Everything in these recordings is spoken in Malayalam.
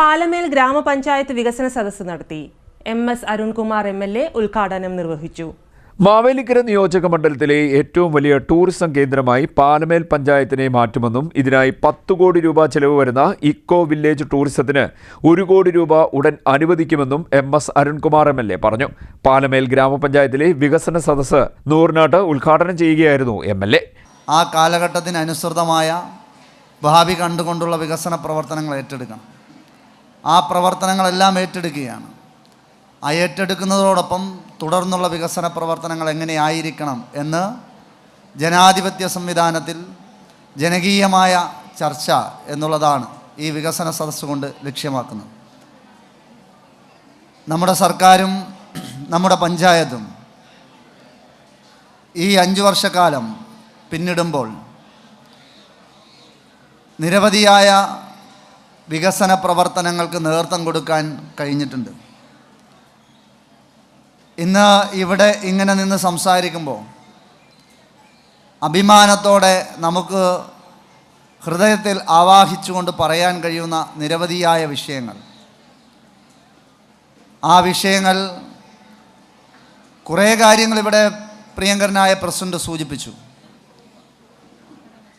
പാലമേൽ ഗ്രാമപഞ്ചായത്ത് വികസന സദസ്സ് നടത്തി. M S Arunkumar M L A ഉദ്ഘാടനം നിർവഹിച്ചു. മാവേലിക്കര നിയോജക മണ്ഡലത്തിലെ ഏറ്റവും വലിയ ടൂറിസം കേന്ദ്രമായി പാലമേൽ പഞ്ചായത്തിനെ മാറ്റുമെന്നും ഇതിനായി പത്ത് കോടി രൂപ ചെലവ് വരുന്ന ഇക്കോ വില്ലേജ് ടൂറിസത്തിന് ഒരു കോടി രൂപ ഉടൻ അനുവദിക്കുമെന്നും M S Arunkumar M L A പറഞ്ഞു. പാലമേൽ ഗ്രാമപഞ്ചായത്തിലെ വികസന സദസ്സ് നൂറിനാട്ട് ഉദ്ഘാടനം ചെയ്യുകയായിരുന്നു എം എൽ എ. ആ കാലഘട്ടത്തിനനുസൃതമായ ഭാവി കണ്ടുകൊണ്ടുള്ള വികസന പ്രവർത്തനങ്ങൾ ഏറ്റെടുക്കണം. ആ പ്രവർത്തനങ്ങളെല്ലാം ഏറ്റെടുക്കുകയാണ്. ആ ഏറ്റെടുക്കുന്നതോടൊപ്പം തുടർന്നുള്ള വികസന പ്രവർത്തനങ്ങൾ എങ്ങനെയായിരിക്കണം എന്ന് ജനാധിപത്യ സംവിധാനത്തിൽ ജനകീയമായ ചർച്ച എന്നുള്ളതാണ് ഈ വികസന സദസ്സ് കൊണ്ട് ലക്ഷ്യമാക്കുന്നത്. നമ്മുടെ സർക്കാരും നമ്മുടെ പഞ്ചായത്തും ഈ അഞ്ച് വർഷക്കാലം പിന്നിടുമ്പോൾ നിരവധിയായ വികസന പ്രവർത്തനങ്ങൾക്ക് നേതൃത്വം കൊടുക്കാൻ കഴിഞ്ഞിട്ടുണ്ട്. ഇന്ന് ഇവിടെ ഇങ്ങനെ നിന്ന് സംസാരിക്കുമ്പോൾ അഭിമാനത്തോടെ നമുക്ക് ഹൃദയത്തിൽ ആവാഹിച്ചുകൊണ്ട് പറയാൻ കഴിയുന്ന നിരവധിയായ വിഷയങ്ങൾ. ആ വിഷയങ്ങൾ കുറേ കാര്യങ്ങൾ ഇവിടെ പ്രിയങ്കരനായ പ്രസിഡന്റ് സൂചിപ്പിച്ചു.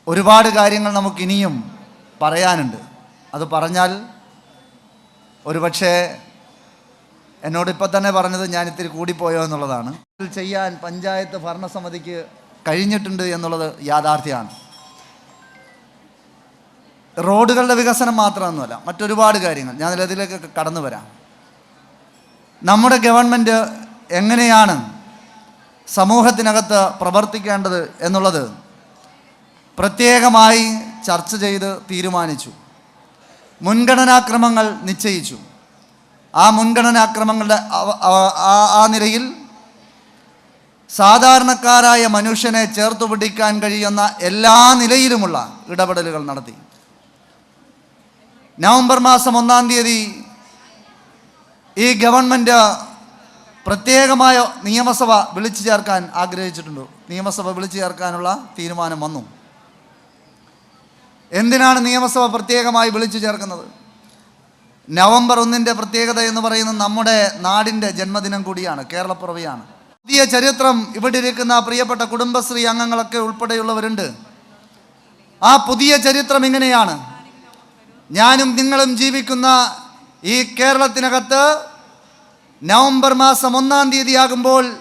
ഒരുപാട് കാര്യങ്ങൾ നമുക്കിനിയും പറയാനുണ്ട്. അത് പറഞ്ഞാൽ ഒരുപക്ഷേ എന്നോട് ഇപ്പം തന്നെ പറഞ്ഞത് ഞാൻ ഇത്തിരി കൂടിപ്പോയോ എന്നുള്ളതാണ്. ഇത് ചെയ്യാൻ പഞ്ചായത്ത് ഭരണസമിതിക്ക് കഴിഞ്ഞിട്ടുണ്ട് എന്നുള്ളത് യാഥാർത്ഥ്യമാണ്. റോഡുകളുടെ വികസനം മാത്രമൊന്നുമല്ല മറ്റൊരുപാട് കാര്യങ്ങൾ. ഞാൻ അതിലേക്കൊക്കെ കടന്നു വരാം. നമ്മുടെ ഗവൺമെന്റ് എങ്ങനെയാണ് സമൂഹത്തിനകത്ത് പ്രവർത്തിക്കേണ്ടത് എന്നുള്ളത് പ്രത്യേകമായി ചർച്ച ചെയ്ത് തീരുമാനിച്ചു. മുൻഗണനാക്രമങ്ങൾ നിശ്ചയിച്ചു. ആ മുൻഗണനാക്രമങ്ങളുടെ ആ നിലയിൽ സാധാരണക്കാരായ മനുഷ്യനെ ചേർത്ത് പിടിക്കാൻ കഴിയുന്ന എല്ലാ നിലയിലുമുള്ള ഇടപെടലുകൾ നടത്തി. നവംബർ മാസം ഒന്നാം തീയതി ഈ ഗവൺമെന്റ് പ്രത്യേകമായ നിയമസഭ വിളിച്ചു ചേർക്കാൻ ആഗ്രഹിച്ചിട്ടുണ്ട്. നിയമസഭ വിളിച്ചു ചേർക്കാനുള്ള തീരുമാനം വന്നു. എന്തിനാണ് നിയമസഭ പ്രത്യേകമായി വിളിച്ചു ചേർക്കുന്നത്? നവംബർ ഒന്നിന്റെ പ്രത്യേകത എന്ന് പറയുന്നത് നമ്മുടെ നാടിന്റെ ജന്മദിനം കൂടിയാണ് കേരളപ്പിറവിയാണ്. പുതിയ ചരിത്രം ഇവിടെ ഇരിക്കുന്ന പ്രിയപ്പെട്ട കുടുംബശ്രീ അംഗങ്ങളൊക്കെ ഉൾപ്പെടെയുള്ളവരുണ്ട്. ആ പുതിയ ചരിത്രം ഇങ്ങനെയാണ്. ഞാനും നിങ്ങളും ജീവിക്കുന്ന ഈ കേരളത്തിനകത്ത് നവംബർ മാസം ഒന്നാം തീയതി ആകുമ്പോൾ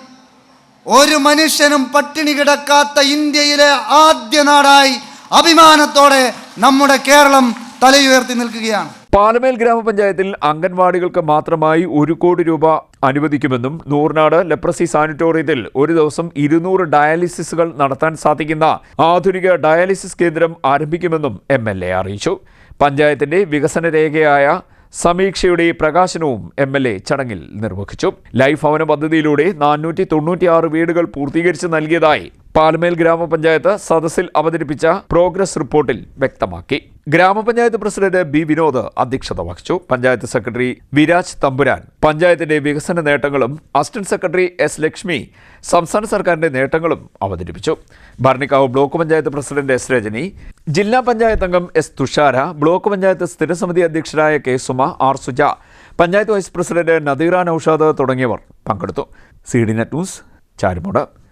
ഒരു മനുഷ്യനും പട്ടിണി കിടക്കാത്ത ഇന്ത്യയിലെ ആദ്യ നാടായി അഭിമാനത്തോടെ നമ്മുടെ കേരളം തലയുയർത്തി നിൽക്കുകയാണ്. പാലമേൽ ഗ്രാമപഞ്ചായത്തിൽ അംഗൻവാടികൾക്ക് മാത്രമായി ഒരു കോടി രൂപ അനുവദിക്കുമെന്നും നൂറിനാട് ലെപ്രസി സാനിറ്റോറിയത്തിൽ ഒരു ദിവസം ഇരുന്നൂറ് ഡയാലിസിസുകൾ നടത്താൻ സാധിക്കുന്ന ആധുനിക ഡയാലിസിസ് കേന്ദ്രം ആരംഭിക്കുമെന്നും എം എൽ എ അറിയിച്ചു. പഞ്ചായത്തിന്റെ വികസന രേഖയായ സമീക്ഷയുടെ പ്രകാശനവും എം എൽ എ ചടങ്ങിൽ നിർവഹിച്ചു. ലൈഫ് ഭവന പദ്ധതിയിലൂടെ നാനൂറ്റി തൊണ്ണൂറ്റിയാറ് വീടുകൾ പൂർത്തീകരിച്ച് നൽകിയതായി പാലമേൽ ഗ്രാമപഞ്ചായത്ത് സദസ്സിൽ അവതരിപ്പിച്ച പ്രോഗ്രസ് റിപ്പോർട്ടിൽ വ്യക്തമാക്കി. ഗ്രാമപഞ്ചായത്ത് പ്രസിഡന്റ് ബി വിനോദ് അധ്യക്ഷത വഹിച്ചു. പഞ്ചായത്ത് സെക്രട്ടറി വിരാജ് തമ്പുരാൻ പഞ്ചായത്തിന്റെ വികസന നേട്ടങ്ങളും അസിസ്റ്റന്റ് സെക്രട്ടറി എസ് ലക്ഷ്മി സംസ്ഥാന സർക്കാരിന്റെ നേട്ടങ്ങളും അവതരിപ്പിച്ചു. Bharanikkavu block panchayat president S Rajani ജില്ലാ പഞ്ചായത്ത് അംഗം എസ് തുഷാര ബ്ലോക്ക് പഞ്ചായത്ത് സ്ഥിരസമിതി അധ്യക്ഷരായ K Suma R Suja panchayat vice president Nadeera Noushad തുടങ്ങിയവർ പങ്കെടുത്തു. C D net news Charummood.